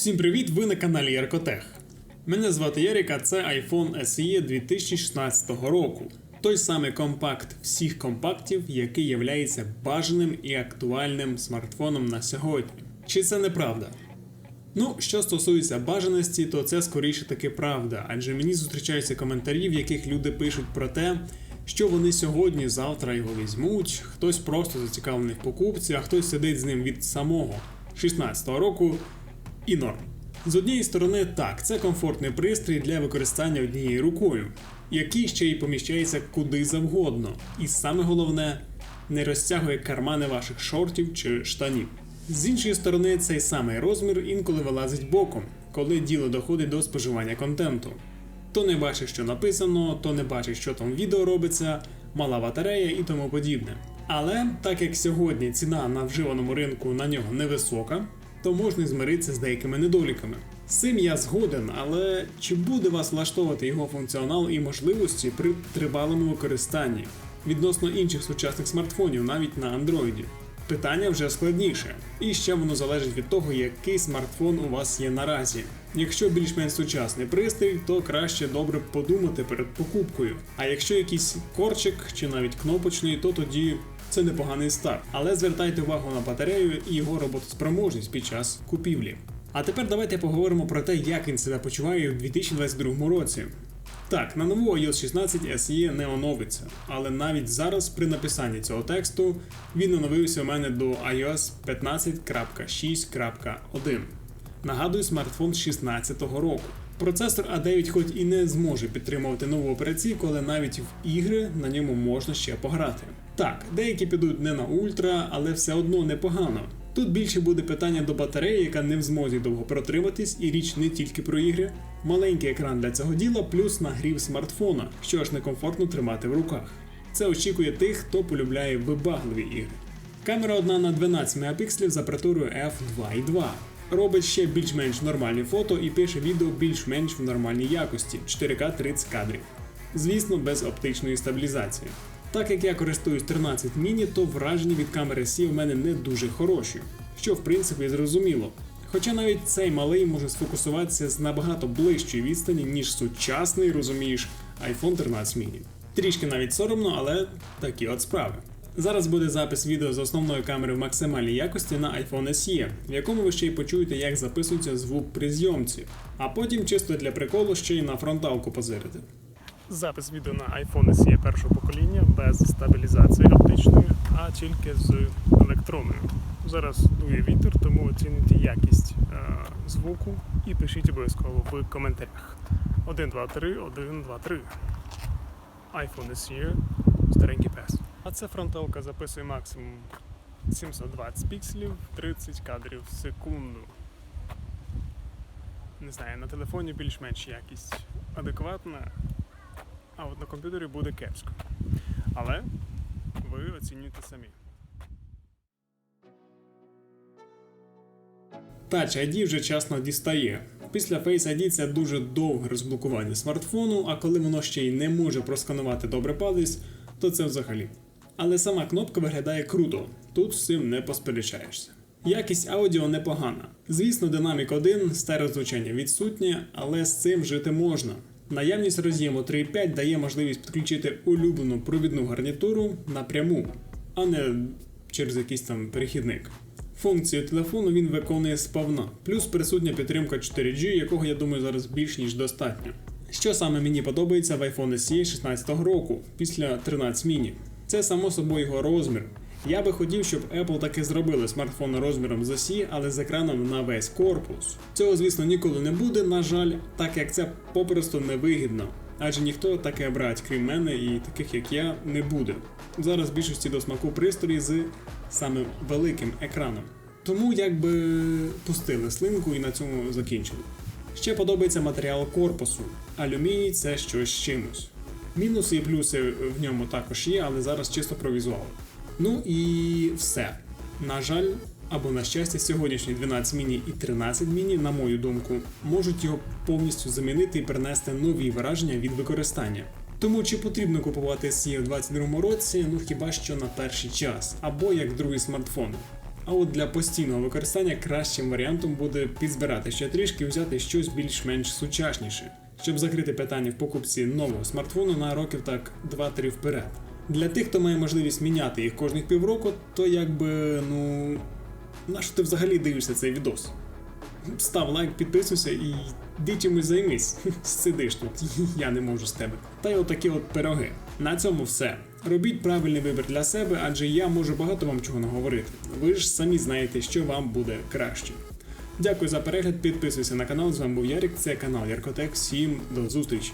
Всім привіт! Ви на каналі Яркотех. Мене звати Ярик, а це iPhone SE 2016 року. Той самий компакт всіх компактів, який є бажаним і актуальним смартфоном на сьогодні. Чи це неправда? Ну, що стосується бажаності, то це скоріше таки правда, адже мені зустрічаються коментарі, в яких люди пишуть про те, що вони сьогодні, завтра його візьмуть, хтось просто зацікавлений в покупці, а хтось сидить з ним від самого 16-го року і норм. З однієї сторони, так, це комфортний пристрій для використання однією рукою, який ще й поміщається куди завгодно. І саме головне, не розтягує кармани ваших шортів чи штанів. З іншої сторони, цей самий розмір інколи вилазить боком, коли діло доходить до споживання контенту. То не бачиш, що написано, то не бачиш, що там відео робиться, мала батарея і тому подібне. Але так як сьогодні ціна на вживаному ринку на нього невисока, то можна змиритися з деякими недоліками. З цим я згоден, але чи буде вас влаштовувати його функціонал і можливості при тривалому використанні відносно інших сучасних смартфонів, навіть на Андроїді? Питання вже складніше, і ще воно залежить від того, який смартфон у вас є наразі. Якщо більш-менш сучасний пристрій, то краще добре подумати перед покупкою. А якщо якийсь корчик чи навіть кнопочний, то тоді це непоганий старт. Але звертайте увагу на батарею і його роботоспроможність під час купівлі. А тепер давайте поговоримо про те, як він себе почуває у 2022 році. Так, на нову iOS 16 SE не оновиться, але навіть зараз при написанні цього тексту він оновився у мене до iOS 15.6.1. Нагадую, смартфон 16-го року. Процесор A9 хоч і не зможе підтримувати нову операційку, але навіть в ігри на ньому можна ще пограти. Так, деякі підуть не на ультра, але все одно непогано. Тут більше буде питання до батареї, яка не в змозі довго протриматись, і річ не тільки про ігри. Маленький екран для цього діла, плюс нагрів смартфона, що ж некомфортно тримати в руках. Це очікує тих, хто полюбляє вибагливі ігри. Камера одна на 12 Мп з апаратурою f2.2. Робить ще більш-менш нормальні фото і пише відео більш-менш в нормальній якості 4К 30 кадрів. Звісно, без оптичної стабілізації. Так як я користуюсь 13 міні, то враження від камери C в мене не дуже хороші, що в принципі зрозуміло. Хоча навіть цей малий може сфокусуватися з набагато ближчої відстані, ніж сучасний, розумієш, iPhone 13 mini. Трішки навіть соромно, але такі от справи. Зараз буде запис відео з основної камери в максимальній якості на iPhone SE, в якому ви ще й почуєте, як записується звук при зйомці, а потім чисто для приколу ще й на фронталку позирити. Запис відео на iPhone SE першого покоління без стабілізації оптичної, а тільки з електронною. Зараз дує вітер, тому оцініть якість е, звуку і пишіть обов'язково в коментарях. 1, 2, 3, 1, 2, 3. iPhone SE, старенький пес. А це фронталка записує максимум 720 пікселів, 30 кадрів в секунду. Не знаю, на телефоні більш-менш якість адекватна, а от на комп'ютері буде кепсько. Але ви оцінюєте самі. Touch ID вже часно дістає. Після Face ID це дуже довге розблокування смартфону, а коли воно ще й не може просканувати добре палець, то це взагалі. Але сама кнопка виглядає круто, тут з цим не посперечаєшся. Якість аудіо непогана. Звісно, динамік 1, стереозвучання відсутнє, але з цим жити можна. Наявність роз'єму 3.5 дає можливість підключити улюблену провідну гарнітуру напряму, а не через якийсь там перехідник. Функцію телефону він виконує сповна, плюс присутня підтримка 4G, якого я думаю зараз більш ніж достатньо. Що саме мені подобається в iPhone SE 16 року після 13 mini? Це само собою його розмір. Я би хотів, щоб Apple таки зробили смартфон розміром з осі, але з екраном на весь корпус. Цього, звісно, ніколи не буде, на жаль, так як це попросту невигідно. Адже ніхто таке брать, крім мене і таких як я, не буде. Зараз в більшості до смаку пристрої з саме великим екраном. Тому якби пустили слинку і на цьому закінчили. Ще подобається матеріал корпусу. Алюміній це щось чимось. Мінуси і плюси в ньому також є, але зараз чисто про візуал. Ну і все. На жаль, або на щастя, сьогоднішні 12 міні і 13 міні, на мою думку, можуть його повністю замінити і принести нові враження від використання. Тому чи потрібно купувати SE в 2022 році, ну хіба що на перший час, або як другий смартфон. А от для постійного використання кращим варіантом буде підзбирати ще трішки і взяти щось більш-менш сучасніше, щоб закрити питання в покупці нового смартфону на років так 2-3 вперед. Для тих, хто має можливість міняти їх кожних півроку, то якби ну. На що ти взагалі дивишся цей відос? Став лайк, підписуйся і йди чимось займись. Сидиш тут, я не можу з тебе. Та й отакі от пироги. На цьому все. Робіть правильний вибір для себе, адже я можу багато вам чого наговорити. Ви ж самі знаєте, що вам буде краще. Дякую за перегляд, підписуйся на канал. З вами був Ярик, це канал Яркотек. Всім до зустрічі!